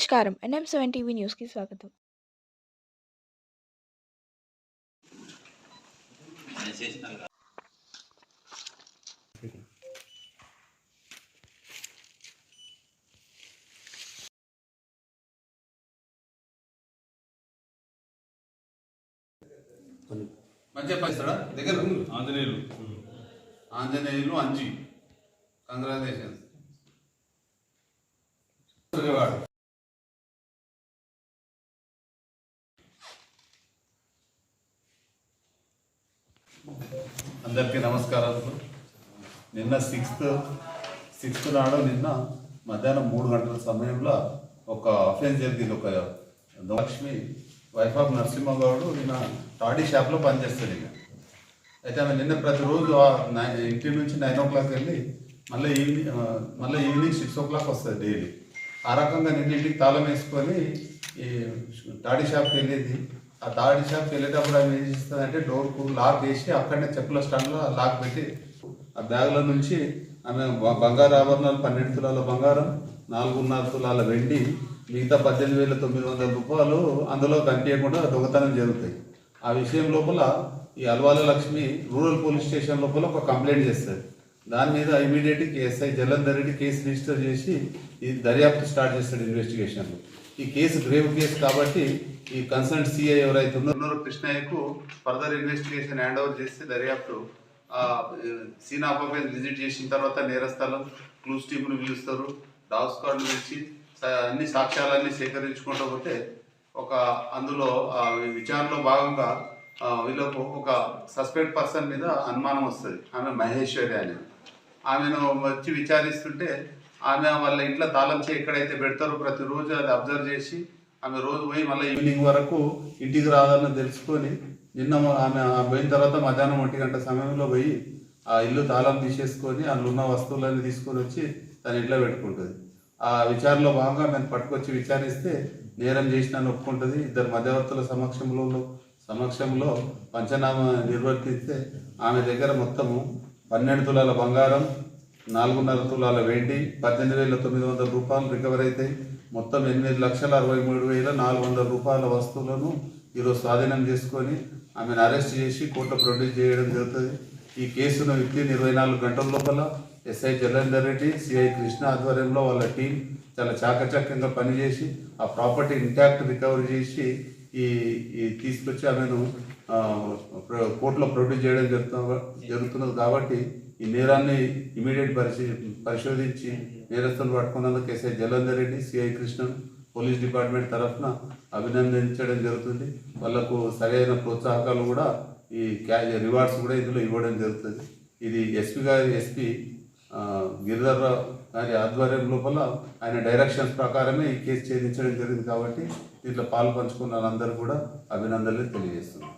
నమస్కారం. NM seven TV న్యూస్కి స్వాగతం. మంచిగా పనిస్తాడా దగ్గర. ఆంజనేయులు. ఆంజనేయులు అంజి. కంగ్రాచులేషన్స్ అందరికీ నమస్కారాలు. నిన్న సిక్స్త్ సిక్స్త్ నాడు నిన్న మధ్యాహ్నం మూడు గంటల సమయంలో ఒక అఫెన్స్ జరిగింది. ఒక లక్ష్మి వైఫ్ ఆఫ్ నరసింహగౌడు నిన్న టాడీ షాప్లో పనిచేస్తుంది ఇక. అయితే ఆమె నిన్న ప్రతిరోజు ఇంటి నుంచి నైన్ ఓ క్లాక్ వెళ్ళి మళ్ళీ ఈవినింగ్ మళ్ళీ ఈవినింగ్ సిక్స్ ఓ క్లాక్ వస్తుంది డైలీ ఆ రకంగా నిన్న ఇంటికి తాళం వేసుకొని ఈ టాడీ షాప్కి వెళ్ళేది. ఆ తాడి షాప్కి వెళ్ళేటప్పుడు ఆమె ఏం చేస్తుంది అంటే డోర్కు లాక్ వేసి అక్కడనే చెప్పుల స్టాండ్లో లాక్ పెట్టి ఆ బ్యాగ్ల నుంచి ఆమె బంగారు ఆభరణాలు పన్నెండు తులాల బంగారం నాలుగున్నర తులాల వెండి మిగతా పద్దెనిమిది వేల తొమ్మిది వందల రూపాయలు అందులో కనిపించకుండా దొంగతనం జరుగుతాయి. ఆ విషయం లోపల ఈ Alwala Lakshmi rural police station లోపల ఒక కంప్లైంట్ చేస్తుంది. దాని మీద immediate SI Jalandhar Reddy case register చేసి ఈ దర్యాప్తు స్టార్ట్ చేస్తాడు ఇన్వెస్టిగేషన్లో. ఈ కేసు గ్రేవ్ కేసు కాబట్టి ఈ కన్సర్న్ సిఐ ఎవరైతే ఉన్నారో కృష్ణయ్యకు ఫర్దర్ ఇన్వెస్టిగేషన్ హ్యాండ్ ఓవర్ చేస్తే దర్యాప్తు సీన్ ఆఫీస్ విజిట్ చేసిన తర్వాత నేరస్థలం క్లూస్ టీమ్ను పిలుస్తారు డాగ్ స్క్వాడ్ను పిలిచి అన్ని సాక్ష్యాలన్నీ సేకరించుకుంటూ పోతే ఒక అందులో ఆ విచారణలో భాగంగా వీళ్ళకు ఒక సస్పెక్ట్ పర్సన్ మీద అనుమానం వస్తుంది. ఆమె మహేశ్వరి అని. ఆమెను వచ్చి విచారిస్తుంటే ఆమె వాళ్ళ ఇంట్లో తాళం చేయి ఎక్కడైతే పెడతారో ప్రతిరోజు అది అబ్జర్వ్ చేసి ఆమె రోజు పోయి మళ్ళీ ఈవినింగ్ వరకు ఇంటికి రావాలని తెలుసుకొని నిన్న ఆమె ఆ పోయిన తర్వాత మధ్యాహ్నం ఒంటి గంట సమయంలో పోయి ఆ ఇల్లు తాళం తీసేసుకొని అందులో ఉన్న వస్తువులన్నీ తీసుకొని వచ్చి తన ఇంట్లో పెట్టుకుంటుంది. ఆ విచారణలో భాగంగా మేము పట్టుకొచ్చి విచారిస్తే నేరం చేసిన ఒప్పుకుంటుంది. ఇద్దరు మధ్యవర్తుల సమక్షంలో సమక్షంలో పంచనామా నిర్వర్తిస్తే ఆమె దగ్గర మొత్తము పన్నెండు తులాల బంగారం నాలుగున్నర తులాల వెండి పద్దెనిమిది వేల తొమ్మిది వందల రూపాయలు రికవర్ అయితే మొత్తం ఎనిమిది లక్షల అరవై మూడు వేల నాలుగు వందల రూపాయల వస్తువులను ఈరోజు స్వాధీనం చేసుకొని ఆమెను అరెస్ట్ చేసి కోర్టు ప్రొడ్యూస్ చేయడం జరుగుతుంది. ఈ కేసును విత్ ఇరవై నాలుగు గంటల లోపల ఎస్ఐ జలేందర్ రెడ్డి సిఐ కృష్ణ ఆధ్వర్యంలో వాళ్ళ టీం చాలా చాకచక్యంగా పనిచేసి ఆ ప్రాపర్టీ ఇంటాక్ట్ రికవరీ చేసి ఈ ఈ తీసుకొచ్చి ఆమెను కోర్టులో ప్రొడ్యూస్ చేయడం జరుగుతున్న జరుగుతున్నది కాబట్టి ఈ నేరాన్ని ఇమీడియట్ పరిశీ పరిశోధించి నేరస్తులు పట్టుకున్నందుకు SI Jalandhar Reddy CI Krishnan police department తరఫున అభినందించడం జరుగుతుంది. వాళ్ళకు సరైన ప్రోత్సాహకాలు కూడా ఈ క్యా రివార్డ్స్ కూడా ఇందులో ఇవ్వడం జరుగుతుంది. ఇది ఎస్పీ గారి ఎస్పీ గిరిధర్ రావు గారి ఆధ్వర్యం లోపల ఆయన డైరెక్షన్స్ ప్రకారమే ఈ కేసు ఛేదించడం జరిగింది కాబట్టి దీంట్లో పాలు పంచుకున్న వాళ్ళందరూ కూడా అభినందనలు తెలియజేస్తున్నారు.